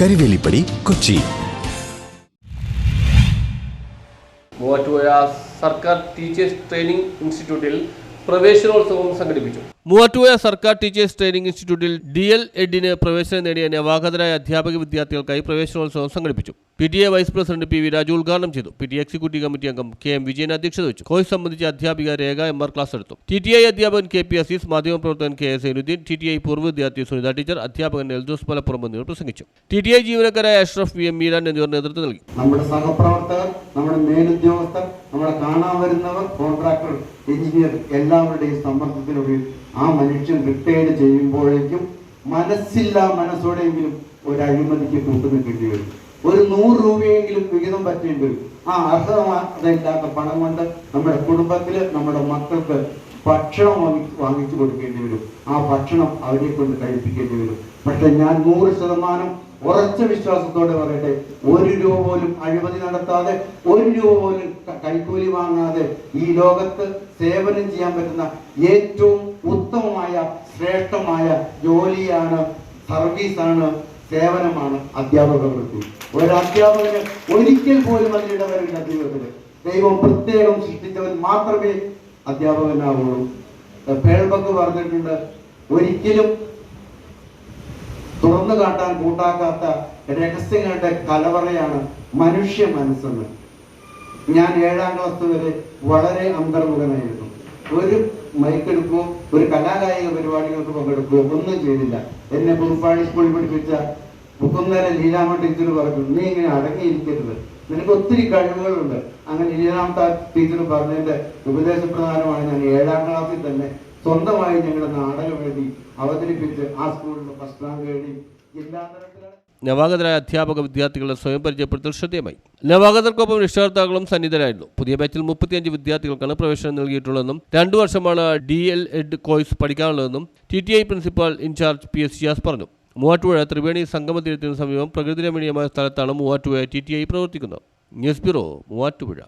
Karivelippady Kochi. Muvattupuzha സർക്കാർ teachers training ഇൻസ്റ്റിറ്റ്യൂട്ടിൽ പ്രവേശനോത്സവം സംഘടിപ്പിച്ചു. മൂവാറ്റുപുഴ സർക്കാർ ടീച്ചേഴ്സ് ട്രെയിനിംഗ് ഇൻസ്റ്റിറ്റ്യൂട്ടിൽ ഡി എൽ എഡിന് പ്രവേശനം നേടിയ നവാഗതരായ അധ്യാപക വിദ്യാർത്ഥികൾക്കായി പ്രവേശനോത്സവം സംഘടിപ്പിച്ചു. P T A vice president P V Raju ഉദ്ഘാടനം ചെയ്തു. പി ടി എക്സിക്യൂട്ടീവ് കമ്മിറ്റി അംഗം കെ എം വിജയൻ അധ്യക്ഷത വെച്ചു കോഴ്സ് സംബന്ധിച്ച അധ്യാപിക രേഖ എം ആർ ക്ലാസ് എടുത്തു. ടി ടി ഐ അധ്യാപകൻ കെ പി അസീസ് മാധ്യമപ്രവർത്തകൻ K S Sainuddin T T I പൂർവ വിദ്യാർത്ഥി സുനിത ടീച്ചർ അധ്യാപകൻ എൽദോസ് മലപ്പുറം എന്നിവർ പ്രസംഗിച്ചു. ടി ടി ഐ ജീവനക്കാരായ അഷ്റഫ് വി എം മീരാൻ എന്നിവർ നേതൃത്വം നൽകി. നമ്മുടെ സഹപ്രവർത്തകർ നമ്മുടെ മേലുദ്യോഗസ്ഥർ നമ്മളെ കാണാൻ വരുന്നവർ കോൺട്രാക്ടർ എഞ്ചിനീയർ എല്ലാവരുടെയും സമ്മർദ്ദത്തിനുള്ളിൽ ആ മനുഷ്യൻ റിട്ടയർഡ് ചെയ്യുമ്പോഴേക്കും മനസ്സില്ല മനസ്സോടെയെങ്കിലും ഒരു അഴിമതിക്ക് കൂട്ടുനിൽക്കേണ്ടി വരും. ഒരു നൂറ് രൂപയെങ്കിലും വിഹിതം പറ്റേണ്ടി വരും ആ അർഹതയില്ലാത്ത പണം കൊണ്ട് നമ്മുടെ കുടുംബത്തിൽ നമ്മുടെ മക്കൾക്ക് ഭക്ഷണം വാങ്ങി വാങ്ങിച്ചു കൊടുക്കേണ്ടി വരും. ആ ഭക്ഷണം അവരെ കൊണ്ട് കഴിപ്പിക്കേണ്ടി വരും. പക്ഷെ ഞാൻ നൂറ് ശതമാനം ഉറച്ച വിശ്വാസത്തോടെ പറയട്ടെ ഒരു രൂപ പോലും അഴിമതി നടത്താതെ ഒരു രൂപ പോലും കൈക്കൂലി വാങ്ങാതെ ഈ ലോകത്ത് സേവനം ചെയ്യാൻ പറ്റുന്ന ഏറ്റവും ഉത്തമമായ ശ്രേഷ്ഠമായ ജോലിയാണ് സർവീസാണ് സേവനമാണ് അധ്യാപക വൃത്തി ഒരു അധ്യാപകന് ഒരിക്കൽ പോലും അതിലിടവരില്ല ജീവിതത്തിൽ ദൈവം പ്രത്യേകം സൃഷ്ടിച്ചവൻ മാത്രമേ അധ്യാപകനാവുള്ളൂ. പേൾബക്ക് പറഞ്ഞിട്ടുണ്ട് ഒരിക്കലും തുറന്നു കാട്ടാൻ കൂട്ടാക്കാത്ത രഹസ്യങ്ങളുടെ കലവറയാണ് മനുഷ്യ മനസ്സെന്ന്. ഞാൻ ഏഴാം ക്ലാസ് വരെ വളരെ അന്തർമുഖനായിരുന്നു. ഒരു മൈക്കെടുക്കുകയോ ഒരു കലാകായിക പരിപാടികൾക്ക് പങ്കെടുക്കുകയോ ഒന്നും ചെയ്തില്ല. എന്നെ പുതുപ്പാടി സ്കൂളിൽ പഠിപ്പിച്ച മുക്കുന്നേര ലീലാമ്മ ടീച്ചർ പറഞ്ഞു നീ ഇങ്ങനെ അടങ്ങിയിരിക്കരുത്. നിനക്ക് ഒത്തിരി കഴിവുകളുണ്ട്. അങ്ങനെ ലീലാമ ടീച്ചർ പറഞ്ഞതിന്റെ ഉപദേശപ്രകാരമാണ് ഞാൻ ഏഴാം ക്ലാസ്സിൽ തന്നെ സ്വന്തമായി ഞങ്ങളുടെ നാടകം എഴുതി അവതരിപ്പിച്ച് ആ സ്കൂളിൽ ഫസ്റ്റ് റാങ്ക് എഴുതി എല്ലാ നവാഗതരായ അധ്യാപക വിദ്യാർത്ഥികളുടെ സ്വയം പരിചയപ്പെടുത്തൽ ശ്രദ്ധേയമായി. നവാഗതർക്കൊപ്പം രക്ഷകർത്താക്കളും സന്നിധരായിരുന്നു. പുതിയ ബാച്ചിൽ മുപ്പത്തിയഞ്ച് വിദ്യാർത്ഥികൾക്കാണ് പ്രവേശനം നൽകിയിട്ടുള്ളതെന്നും രണ്ടു വർഷമാണ് D L Ed course പഠിക്കാനുള്ളതെന്നും T T I principal incharge P S Shiyas പറഞ്ഞു. മൂവാറ്റുപുഴ ത്രിവേണി സംഗമതീരത്തിന് സമീപം പ്രകൃതി രമണീയമായ സ്ഥലത്താണ് മൂവാറ്റുപുഴ ടി ടി ഐ പ്രവർത്തിക്കുന്നത്. News bureau Muvattupuzha.